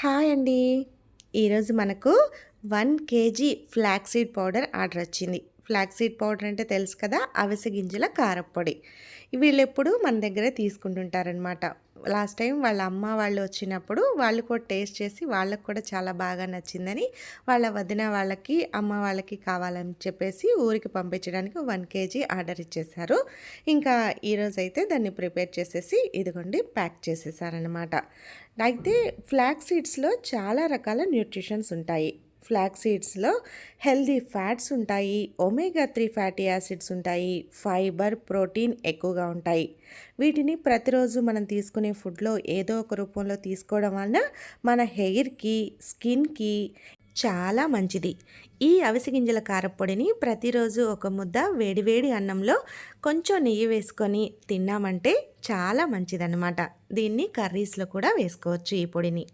Hi అండి. ఈరోజు మనకు one kg flaxseed powder order వచ్చింది. ఫ్లాక్సీడ్ పౌడర్ అంటే తెలుసు కదా అవిసె గింజల కారప్పొడి వీళ్ళు ఎప్పుడు మన దగ్గరే తీసుకుంటుంటారనమాట లాస్ట్ టైం వాళ్ళ అమ్మ వాళ్ళు వచ్చినప్పుడు వాళ్ళు కూడా టేస్ట్ చేసి వాళ్ళకు కూడా చాలా బాగా నచ్చిందని వాళ్ళ వదిన వాళ్ళకి అమ్మ వాళ్ళకి కావాలని చెప్పేసి ఊరికి పంపించడానికి వన్ కేజీ ఆర్డర్ ఇచ్చేశారు. ఇంకా ఈరోజు అయితే దాన్ని ప్రిపేర్ చేసేసి ఇదిగోండి ప్యాక్ చేసేసారనమాట అయితే ఫ్లాక్ సీడ్స్లో చాలా రకాల న్యూట్రిషన్స్ ఉంటాయి. ఫ్లాక్ సీడ్స్లో హెల్దీ ఫ్యాట్స్ ఉంటాయి. ఒమేగా త్రీ ఫ్యాటీ యాసిడ్స్ ఉంటాయి. ఫైబర్ ప్రోటీన్ ఎక్కువగా ఉంటాయి. వీటిని ప్రతిరోజు మనం తీసుకునే ఫుడ్లో ఏదో ఒక రూపంలో తీసుకోవడం వలన మన హెయిర్కి స్కిన్కి చాలా మంచిది. ఈ అవిసె గింజల కారపొడిని ప్రతిరోజు ఒక ముద్ద వేడివేడి అన్నంలో కొంచెం నెయ్యి వేసుకొని తిన్నామంటే చాలా మంచిదన్నమాట. దీన్ని కర్రీస్లో కూడా వేసుకోవచ్చు ఈ పొడిని.